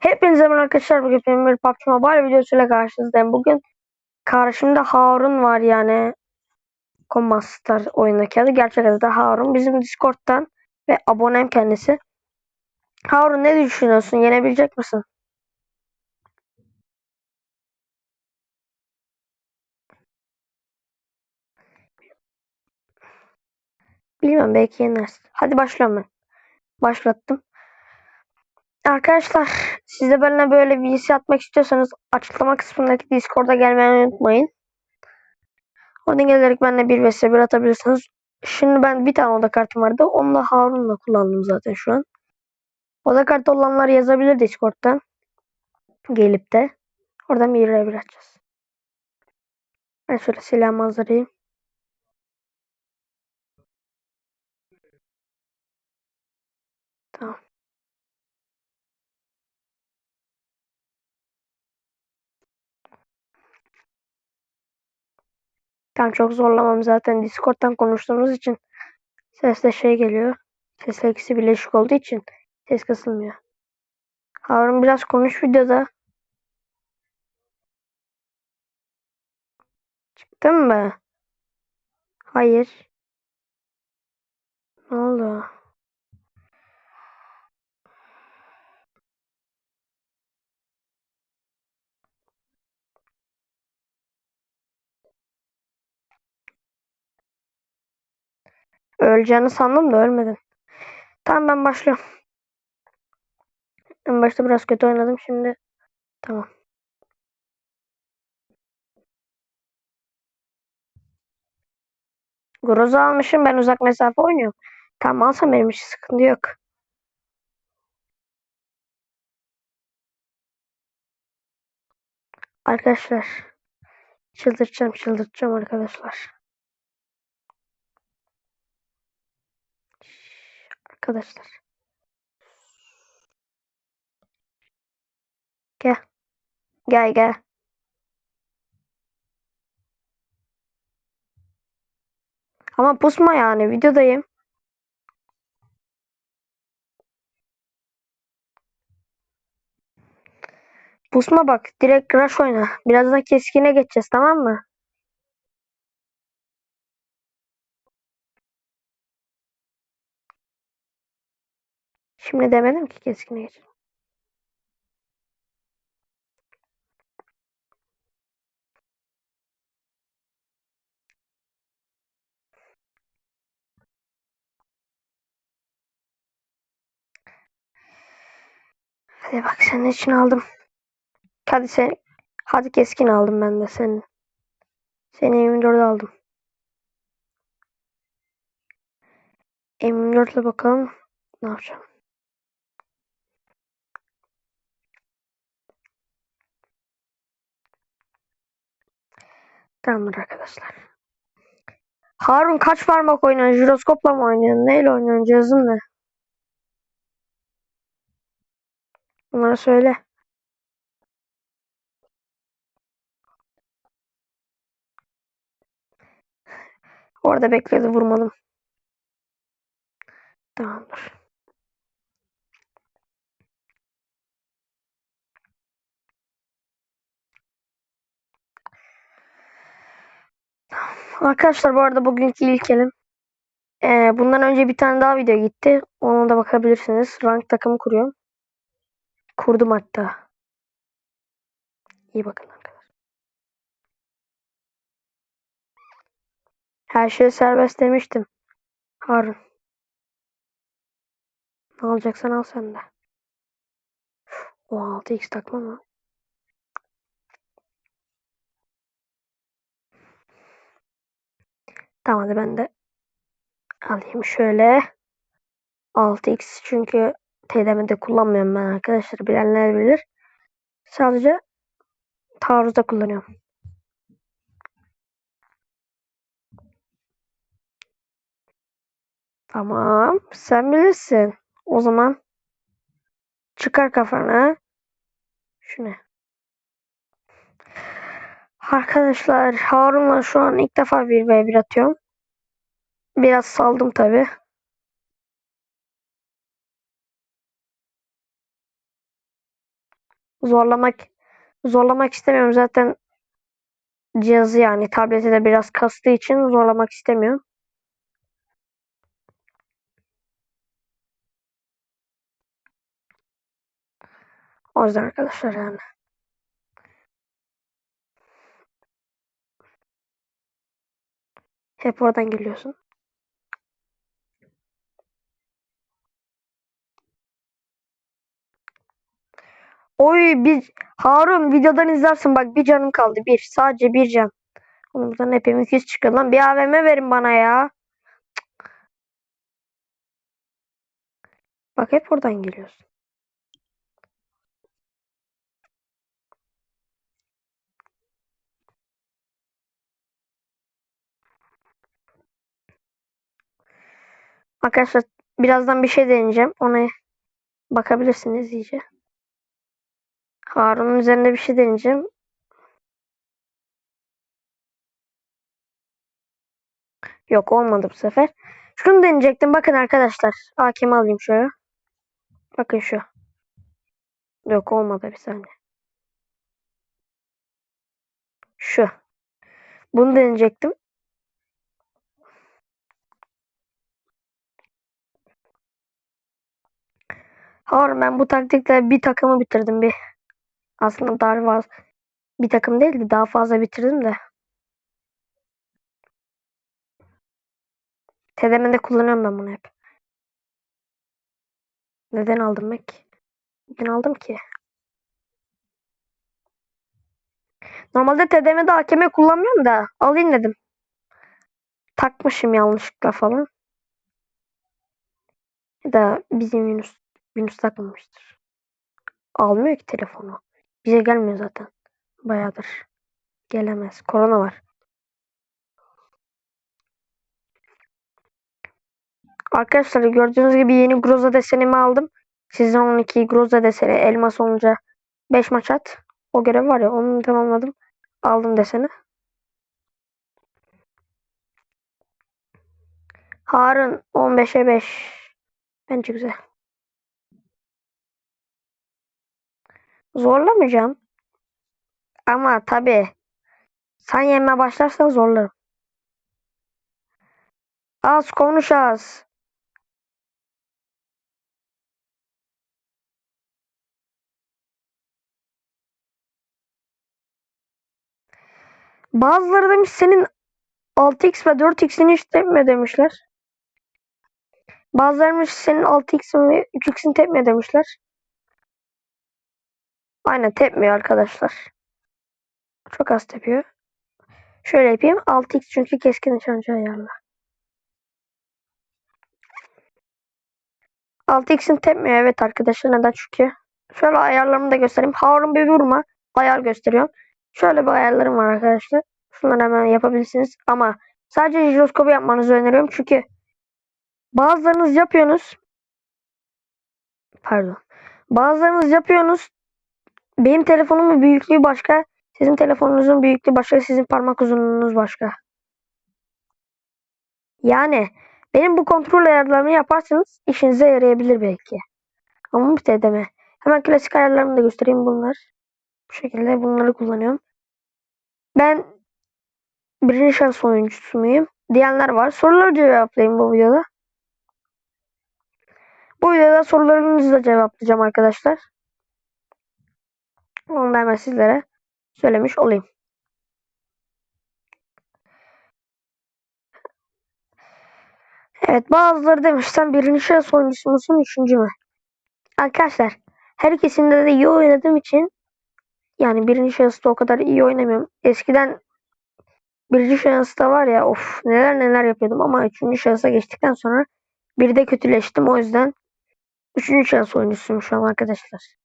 Hepinize merhaba arkadaşlar. Bugün benim bir PUBG Mobile videosuyla karşınızdayım. Bugün karşımda Harun var yani. Comastar oyundaki adı. Gerçek adı da Harun. Bizim Discord'dan ve abonem kendisi. Harun ne düşünüyorsun? Yenebilecek misin? Bilmiyorum belki yenersin. Hadi başlıyorum ben. Başlattım. Arkadaşlar siz de benimle böyle VC atmak istiyorsanız açıklama kısmındaki Discord'a gelmeyi unutmayın. Oradan gelerek benimle bir vs bir atabilirsiniz. Şimdi ben bir tane oda kartım vardı. Onu da Harun'la kullandım zaten şu an. Oda kartı olanlar yazabilir Discord'dan. Gelip de. Oradan bir bir açacağız. Ben şöyle silahımı hazırlayayım. Tamam çok zorlamam zaten Discord'dan konuştuğumuz için sesle şey geliyor. Sesle ikisi birleşik olduğu için ses kısılmıyor. Harun biraz konuş videoda. Çıktın mı? Hayır. Ne oldu? Öleceğini sandım da ölmedin. Tamam ben başlıyorum. En başta biraz kötü oynadım şimdi. Tamam. Groza almışım ben uzak mesafe oynuyorum. Tamam alsam benim için sıkıntı yok. Arkadaşlar. Çıldırtacağım çıldırtacağım arkadaşlar. Arkadaşlar. Gel. Gel gel. Ama pusma yani videodayım. Pusma bak direkt rush oyna. Birazdan keskine geçeceğiz tamam mı? Şimdi demedim ki keskine geç. Hadi bak senin için aldım. Hadi sen hadi keskin aldım ben de senin. Seni M24'de aldım. M24'le bakalım ne yapacağım. Tamamdır arkadaşlar. Harun kaç parmak oynuyorsun? Jiroskopla mı oynuyorsun? Neyle oynuyorsun? Cihazın ne? Bunları söyle. Orada bekledi vurmadım. Tamamdır. Arkadaşlar bu arada bugünkü ilk elim. Ee, bundan önce bir tane daha video gitti. Ona da bakabilirsiniz. Rank takımı kuruyorum. Kurdum hatta. İyi bakın arkadaşlar. Her şey serbest demiştim. Harun. Ne alacaksan al sen de. O 6x takma mı? Tamam hadi ben de alayım şöyle. 6x çünkü TDM'de kullanmıyorum ben arkadaşlar. Bilenler bilir. Sadece taarruzda kullanıyorum. Tamam. Sen bilirsin. O zaman çıkar kafana. Şu ne? Arkadaşlar Harun'la şu an ilk defa bir v 1 atıyorum. Biraz saldım tabi. Zorlamak zorlamak istemiyorum zaten cihazı yani tableti de biraz kastığı için zorlamak istemiyorum. O yüzden arkadaşlar yani. Hep oradan geliyorsun. Oy bir Harun videodan izlersin bak bir canım kaldı bir sadece bir can. Oğlum buradan hep 200 çıkıyor lan bir AVM verin bana ya. Bak hep oradan geliyorsun. Arkadaşlar birazdan bir şey deneyeceğim. Ona bakabilirsiniz iyice. Harun'un üzerinde bir şey deneyeceğim. Yok olmadı bu sefer. Şunu deneyecektim. Bakın arkadaşlar. Hakimi alayım şöyle. Bakın şu. Yok olmadı bir saniye. Şu. Bunu deneyecektim. Harun ben bu taktikle bir takımı bitirdim bir. Aslında daha fazla bir takım değildi daha fazla bitirdim de. TDM'de kullanıyorum ben bunu hep. Neden aldım ben ki? Neden aldım ki? Normalde TDM'de AKM kullanmıyorum da alayım dedim. Takmışım yanlışlıkla falan. Ya da bizim Yunus Yunus takmamıştır. Almıyor ki telefonu. Bize gelmiyor zaten. Bayağıdır. Gelemez. Korona var. Arkadaşlar gördüğünüz gibi yeni Groza desenimi aldım. Sizden 12 Groza deseni elmas olunca 5 maç at. O görev var ya onu tamamladım. Aldım deseni. Harun 15'e 5. Bence güzel. Zorlamayacağım. Ama tabii sen yeme başlarsan zorlarım. Az konuş az. Bazıları demiş senin 6x ve 4x'ini hiç tepme demişler. Bazıları demiş senin 6x'in ve 3x'ini tepme demişler. Aynen tepmiyor arkadaşlar. Çok az tepiyor. Şöyle yapayım. 6x çünkü keskin nişancı ayarla. 6x'in tepmiyor evet arkadaşlar. Neden çünkü? Şöyle ayarlarımı da göstereyim. Harun bir vurma. Ayar gösteriyorum. Şöyle bir ayarlarım var arkadaşlar. Şunları hemen yapabilirsiniz. Ama sadece jiroskopu yapmanızı öneriyorum. Çünkü bazılarınız yapıyorsunuz. Pardon. Bazılarınız yapıyorsunuz. Benim telefonumun büyüklüğü başka. Sizin telefonunuzun büyüklüğü başka. Sizin parmak uzunluğunuz başka. Yani benim bu kontrol ayarlarını yaparsanız işinize yarayabilir belki. Ama bir şey deme. Hemen klasik ayarlarımı da göstereyim bunlar. Bu şekilde bunları kullanıyorum. Ben birinci şans oyuncusu muyum? Diyenler var. Soruları cevaplayayım bu videoda. Bu videoda sorularınızı da cevaplayacağım arkadaşlar. Onu da hemen sizlere söylemiş olayım. Evet bazıları demiş sen birinci şans oyuncusu musun üçüncü mü? Arkadaşlar her ikisinde de iyi oynadığım için yani birinci şansta o kadar iyi oynamıyorum. Eskiden birinci şansta var ya of neler neler yapıyordum ama üçüncü şansa geçtikten sonra bir de kötüleştim o yüzden üçüncü şans oyuncusuyum şu an arkadaşlar.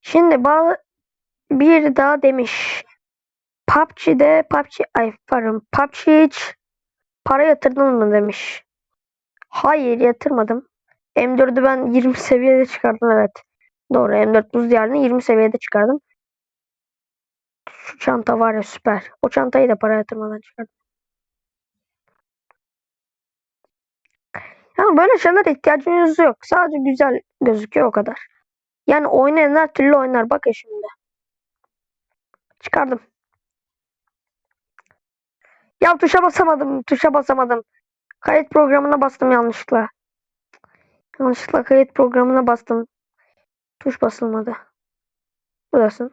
Şimdi bazı bir daha demiş. PUBG'de PUBG ay pardon PUBG hiç para yatırdın mı demiş. Hayır yatırmadım. M4'ü ben 20 seviyede çıkardım evet. Doğru M4 buz diyarını 20 seviyede çıkardım. Şu çanta var ya süper. O çantayı da para yatırmadan çıkardım. Yani böyle şeylere ihtiyacınız yok. Sadece güzel gözüküyor o kadar. Yani oynayan her türlü oynar. Bakın şimdi. Çıkardım. Ya tuşa basamadım. Tuşa basamadım. Kayıt programına bastım yanlışlıkla. Yanlışlıkla kayıt programına bastım. Tuş basılmadı. Buradasın.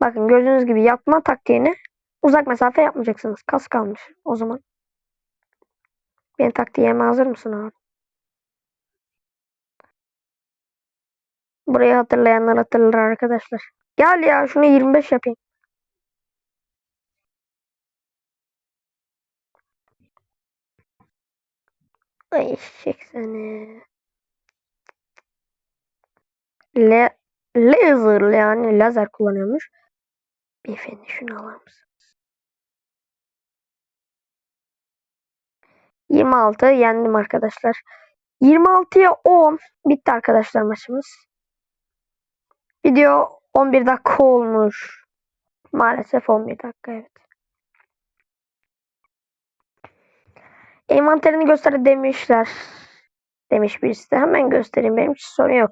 Bakın gördüğünüz gibi yatma taktiğini uzak mesafe yapmayacaksınız. Kas kalmış o zaman. Benim taktiğime hazır mısın abi? Burayı hatırlayanlar hatırlar arkadaşlar. Gel ya şunu 25 yapayım. Ay eşek seni. Le laser yani lazer kullanıyormuş. Beyefendi şunu alır mısın? 26 yendim arkadaşlar. 26'ya 10 bitti arkadaşlar maçımız. Video 11 dakika olmuş. Maalesef 11 dakika evet. Envanterini göster demişler. Demiş birisi de. Hemen göstereyim. Benim için sorun yok.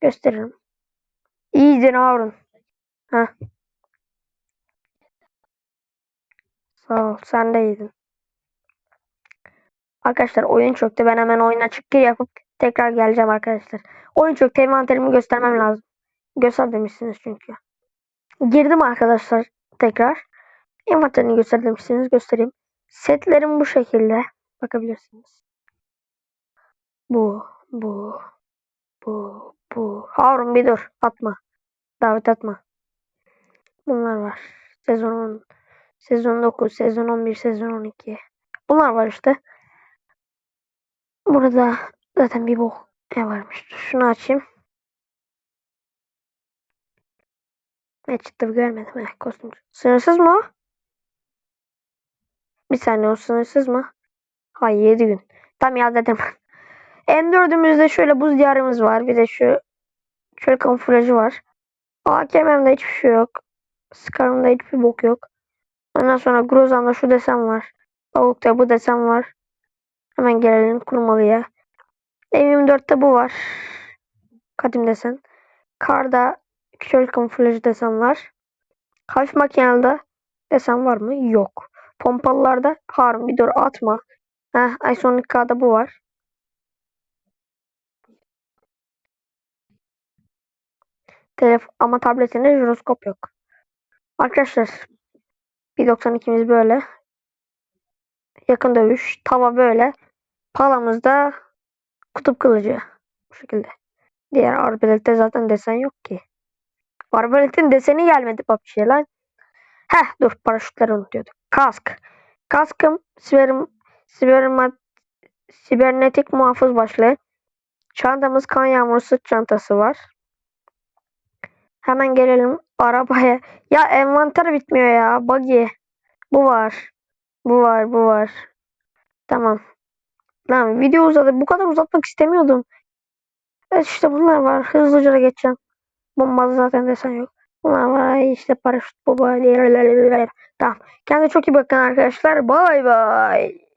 Gösteririm. İyiydin Harun. Heh. Sağ ol. Sen de iyiydin. Arkadaşlar oyun çöktü. Ben hemen oyuna çık gir yapıp tekrar geleceğim arkadaşlar. Oyun çöktü. Envanterimi göstermem lazım. Göster demişsiniz çünkü. Girdim arkadaşlar tekrar. Envanterini göster demişsiniz. Göstereyim. Setlerim bu şekilde. Bakabilirsiniz. Bu, bu, bu, bu. Harun bir dur. Atma. Davet atma. Bunlar var. Sezon 10, sezon 9, sezon 11, sezon 12. Bunlar var işte. Burada zaten bir bu ne varmış. Şunu açayım. Ne çıktı görmedim. Heh, kostüm. Sınırsız mı? Bir saniye o sınırsız mı? Hayır 7 gün. Tam ya dedim. M4'ümüzde şöyle buz diyarımız var. Bir de şu şöyle kamuflajı var. AKM'de hiçbir şey yok. Scar'ımda hiçbir bok yok. Ondan sonra Grozan'da şu desen var. Avuk'ta bu desen var. Hemen gelelim kurmalıya. M24'te bu var. Kadim desen. Karda şöyle kamuflaj desen var. Hafif makinelde desen var mı? Yok. Pompalılarda Harun bir dur atma. Heh, Isonic K'da bu var. Telef ama tabletinde jiroskop yok. Arkadaşlar 1.92'miz böyle. Yakın dövüş. Tava böyle. Palamızda kutup kılıcı. Bu şekilde. Diğer arbelette zaten desen yok ki. Arbeletin deseni gelmedi PUBG'ye lan. Heh dur paraşütleri unutuyorduk. Kask. Kaskım siberim, sibermat, sibernetik muhafız başlığı. Çantamız kan yağmuru sırt çantası var. Hemen gelelim arabaya. Ya envanter bitmiyor ya. Buggy. Bu var. Bu var. Bu var. Tamam. Tamam video uzadı. Bu kadar uzatmak istemiyordum. Evet işte bunlar var. Hızlıca da geçeceğim. Bombaz zaten desen yok. Bunlar var. İşte paraşüt böyle. Tamam. Kendinize çok iyi bakın arkadaşlar. Bay bay.